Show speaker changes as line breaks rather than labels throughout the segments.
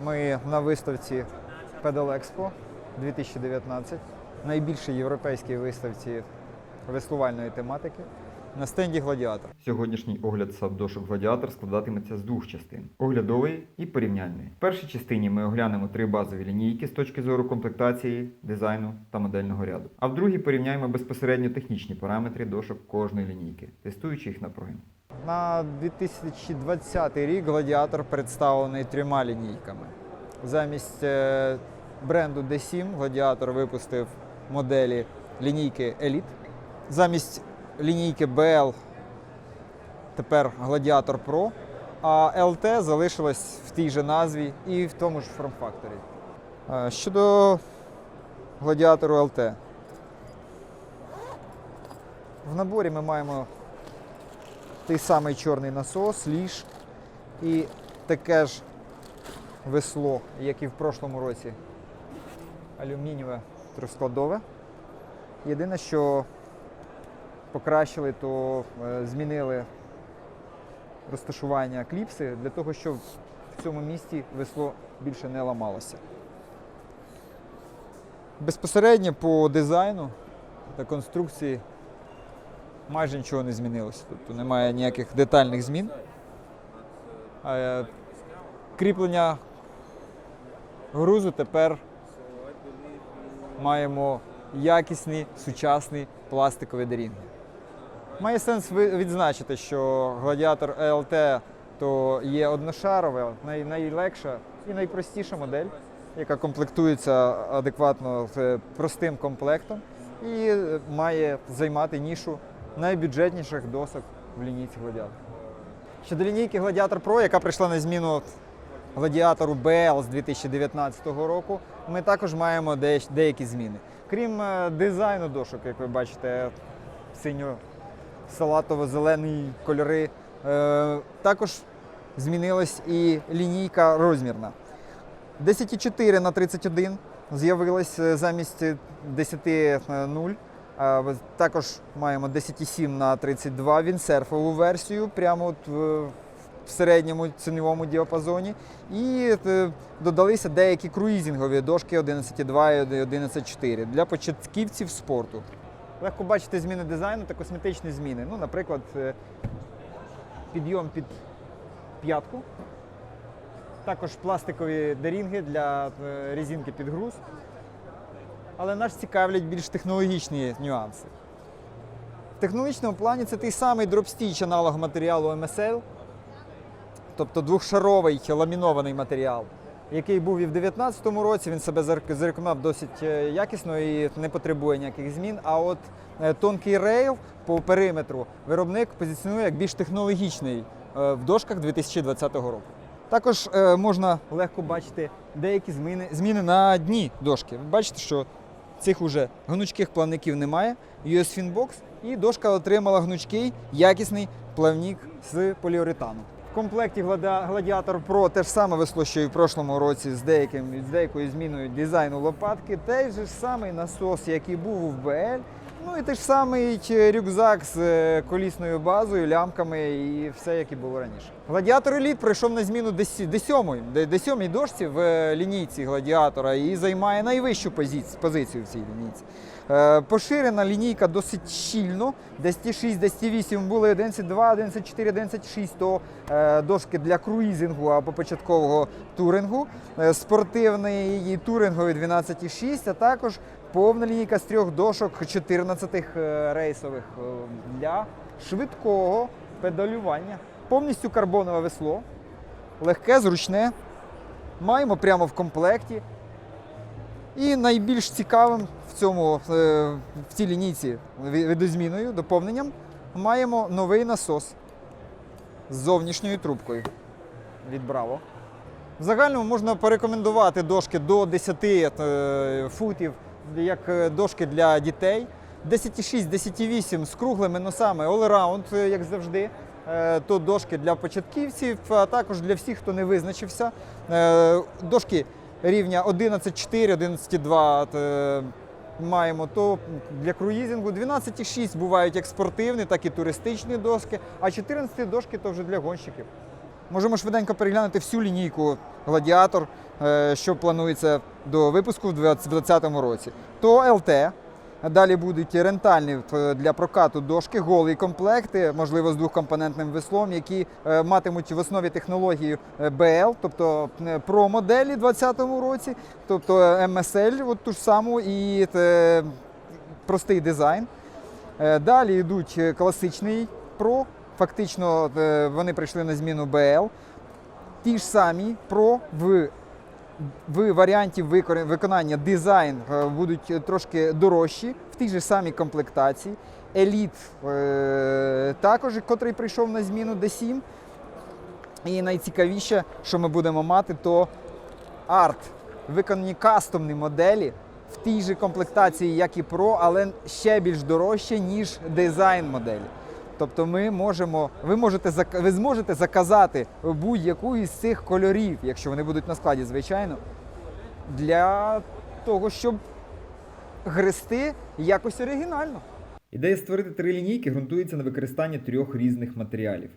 Ми на виставці Pedal Expo 2019, найбільшій європейській виставці веслувальної тематики на стенді Гладіатор.
Сьогоднішній огляд сабдошок Гладіатор складатиметься з двох частин: оглядової і порівняльної. В першій частині ми оглянемо три базові лінійки з точки зору комплектації, дизайну та модельного ряду. А в другій порівняємо безпосередньо технічні параметри дошок кожної лінійки, тестуючи їх на прогин.
На 2020 рік Гладіатор представлений трьома лінійками. Замість е, бренду D7 Гладіатор випустив моделі лінійки Elite. Замість лінійки BL тепер Гладіатор Pro, а LT залишилась в тій же назві і в тому ж форм-факторі. Щодо Гладіатору LT. В наборі ми маємо той самий чорний насос, ліж і таке ж весло, як і в прошлому році. Алюмінієве трьохскладове. Єдине, що покращили, то е, змінили розташування кліпси для того, щоб в цьому місці весло більше не ламалося. Безпосередньо по дизайну та конструкції майже нічого не змінилося. Тобто немає ніяких детальних змін. Е, Кріплення грузу тепер маємо якісні сучасні пластикові дорінги. Має сенс відзначити, що гладіатор ELT то є одношарова, най- найлегша і найпростіша модель, яка комплектується адекватно з простим комплектом і е, має займати нішу найбюджетніших досок в лінійці гладіатор. Щодо лінійки Гладіатор Pro, яка прийшла на зміну гладіатору BL з 2019 року, ми також маємо де- деякі зміни. Крім е, дизайну дошок, як ви бачите, синьо-салатово-зелені кольори, е, також змінилась і лінійка розмірна. 10,4 на 31 з'явилась е, замість 10,0. А, Також маємо 10,7 на 32 вінсерфову версію, прямо от в, середньому ціновому діапазоні. І е, додалися деякі круїзингові дошки 11,2 і 11,4 для початківців спорту. Легко бачити зміни дизайну та косметичні зміни. Ну, наприклад, е, підйом під п'ятку. Також пластикові дерінги для е, резинки під груз. Але нас цікавлять більш технологічні нюанси. В технологічному плані це той самий дропстіч аналог матеріалу MSL, тобто двохшаровий ламінований матеріал, який був і в 2019 році. Він себе зар- зарекомендував досить е, якісно і не потребує ніяких змін. А от е, тонкий рейл по периметру виробник позиціонує як більш технологічний е, в дошках 2020 року. Також можна легко бачити деякі зміни, зміни на дні дошки. Ви бачите, що цих уже гнучких плавників немає. US Finbox і дошка отримала гнучкий якісний плавник з поліуретану. Комплекті Гладіатор Pro те ж саме весло, що і в прошлому році з, деяким, з деякою зміною дизайну лопатки. Той же самий насос, який був у БЛ. Ну і той ж самий рюкзак з е, колісною базою, лямками і все, як і було раніше. Гладіатор Elite прийшов на зміну D7, D7 дошці в е, лінійці гладіатора і займає найвищу позицію в цій лінійці. Е, Поширена лінійка досить щільно. 10.6, 10.8 були 11.2, 11.4, 11.6 то е, дошки для круїзингу або початкового турингу. Спортивний і туринговий 12.6, а також повна лінійка з трьох дошок 14 е, рейсових для швидкого педалювання. Повністю карбонове весло, легке, зручне. Маємо прямо в комплекті. І найбільш цікавим в цьому е, в цій лінійці видозміною, доповненням, маємо новий насос з зовнішньою трубкою від Bravo. В загальному можна порекомендувати дошки до 10 е, футів, як е, дошки для дітей. 10,6, 10,8 з круглими носами all-around, як завжди. Е, То дошки для початківців, а також для всіх, хто не визначився. Е, Дошки рівня 11,4, 11,2 е, маємо то для круїзингу. 12,6 бувають як спортивні, так і туристичні доски, а 14 дошки то вже для гонщиків. Можемо швиденько переглянути всю лінійку Гладіатор що планується до випуску в 2020 році, то ЛТ. Далі будуть рентальні е, для прокату дошки, голі комплекти, можливо, з двохкомпонентним веслом, які е, матимуть в основі технологію е, BL, тобто про моделі у 2020 році, тобто MSL, от ту ж саму, і простий дизайн. Далі йдуть класичний Pro, фактично вони прийшли на зміну BL. Ті ж самі Pro в в варіанті виконання дизайн е, будуть е, трошки дорожчі в тій же самій комплектації. Еліт е, також, котрий прийшов на зміну D7. І найцікавіше, що ми будемо мати, то арт, виконані кастомні моделі в тій же комплектації, як і Pro, але ще більш дорожче, ніж дизайн моделі. Тобто ми можемо, ви, можете, ви зможете заказати будь-яку із цих кольорів, якщо вони будуть на складі, звичайно, для того, щоб грести якось оригінально.
Ідея створити три лінійки ґрунтується на використанні трьох різних матеріалів.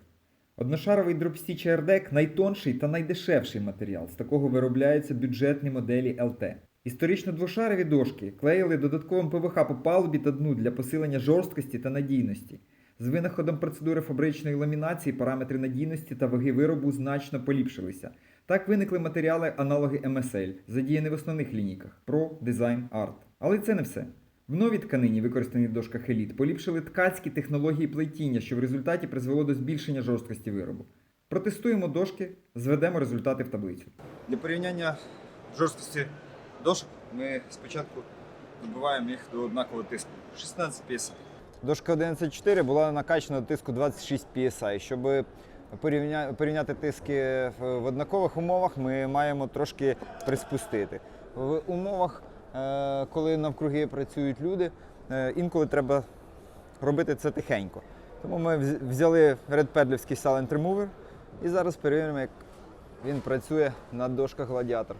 Одношаровий дропстіч AirDeck – найтонший та найдешевший матеріал. З такого виробляються бюджетні моделі LT. Історично двошарові дошки клеїли додатковим ПВХ по палубі та дну для посилення жорсткості та надійності. З винаходом процедури фабричної ламінації параметри надійності та ваги виробу значно поліпшилися. Так виникли матеріали аналоги MSL, задіяні в основних лінійках Pro, Design, Art. Але це не все. В новій тканині, використаній в дошках Elite, поліпшили ткацькі технології плетіння, що в результаті призвело до збільшення жорсткості виробу. Протестуємо дошки, зведемо результати в таблицю.
Для порівняння жорсткості дошок ми спочатку добиваємо їх до однакового тиску 16 PSI.
Дошка 11.4 була накачана до тиску 26 PSI. Щоб порівня- порівняти тиски в однакових умовах, ми маємо трошки приспустити. В умовах, е, коли навкруги працюють люди, е, інколи треба робити це тихенько. Тому ми взяли Red Pedlівський Silent Remover і зараз перевіримо, як він працює на дошках Гладіатор.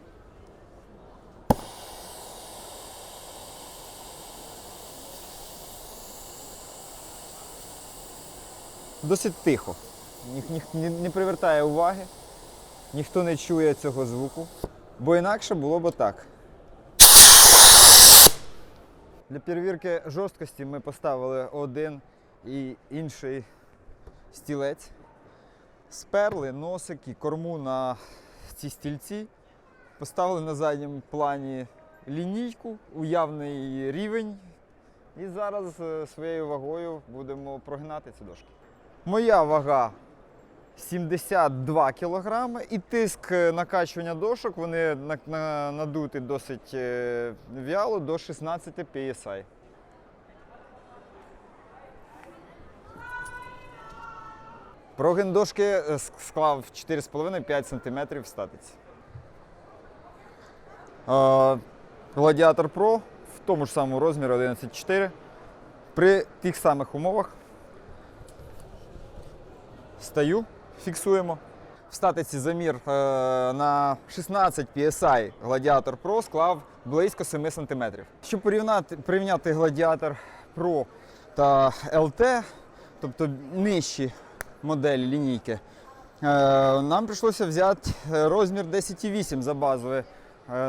Досить тихо. Ніх, ніх, не, не привертає уваги, ніхто не чує цього звуку, бо інакше було б так. Для перевірки жорсткості ми поставили один і інший стілець. Сперли носик і корму на ці стільці. Поставили на задньому плані лінійку, уявний рівень. І зараз е, своєю вагою будемо прогинати ці дошки. Моя вага 72 кг і тиск е, накачування дошок вони на, на, надуті досить е, в'яло до 16 PSI. Прогин дошки е, склав 4,5-5 см в статиці. Гладіатор Pro в тому ж самому розмірі 11,4 при тих самих умовах Стаю, фіксуємо. В статиці замір е, на 16 PSI Gladiator Pro склав близько 7 см. Щоб порівняти, порівняти Gladiator Pro та LT, тобто нижчі моделі лінійки, е, нам прийшлося взяти е, розмір 10,8 за базове.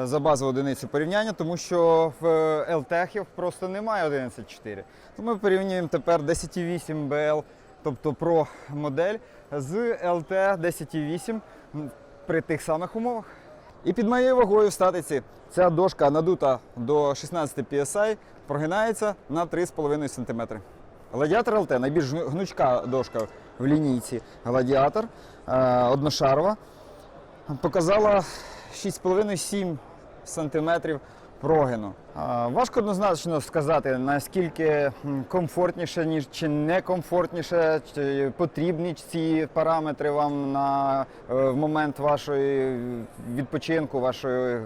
За базову одиницю порівняння, тому що в LTEC просто немає 11.4. Тому ми порівнюємо тепер 10.8 BL тобто Pro модель з LT 10.8 при тих самих умовах. І під моєю вагою в статиці ця дошка надута до 16 PSI, прогинається на 3,5 см. Гладіатор LT найбільш гнучка дошка в лінійці Гладіатор, е, одношарова, показала 6,5-7 см прогину. Важко однозначно сказати, наскільки комфортніше, ніж чи не комфортніше, чи потрібні ці параметри вам на е, в момент вашої відпочинку, вашої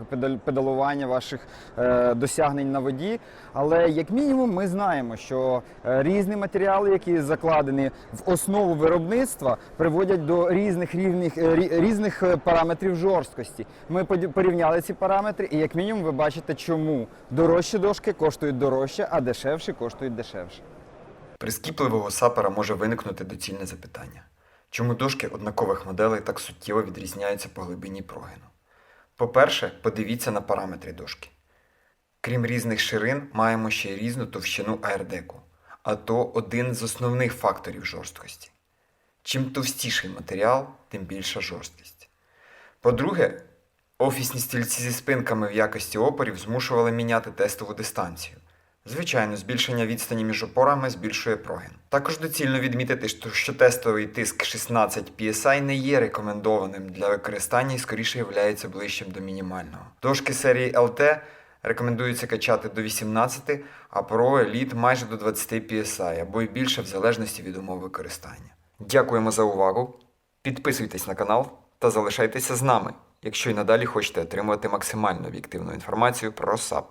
педалування, ваших е, досягнень на воді. Але як мінімум ми знаємо, що е, різні матеріали, які закладені в основу виробництва, приводять до різних рівних е, різних параметрів жорсткості. Ми порівняли ці параметри, і як мінімум ви бачите, чому дорожчі дошки коштують дорожче, а дешевші коштують дешевше.
Прискіпливого сапера може виникнути доцільне запитання. Чому дошки однакових моделей так суттєво відрізняються по глибині прогину? По-перше, подивіться на параметри дошки. Крім різних ширин, маємо ще й різну товщину аердеку, а то один з основних факторів жорсткості. Чим товстіший матеріал, тим більша жорсткість. По-друге, офісні стільці зі спинками в якості опорів змушували міняти тестову дистанцію. Звичайно, збільшення відстані між опорами збільшує прогин. Також доцільно відмітити, що- тестовий тиск 16 PSI не є рекомендованим для використання і скоріше є ближчим до мінімального. Дошки серії LT рекомендується качати до 18, а Pro Elite майже до 20 PSI або й більше в залежності від умов використання. Дякуємо за увагу. Підписуйтесь на канал та залишайтеся з нами, якщо й надалі хочете отримувати максимально об'єктивну інформацію про SAP.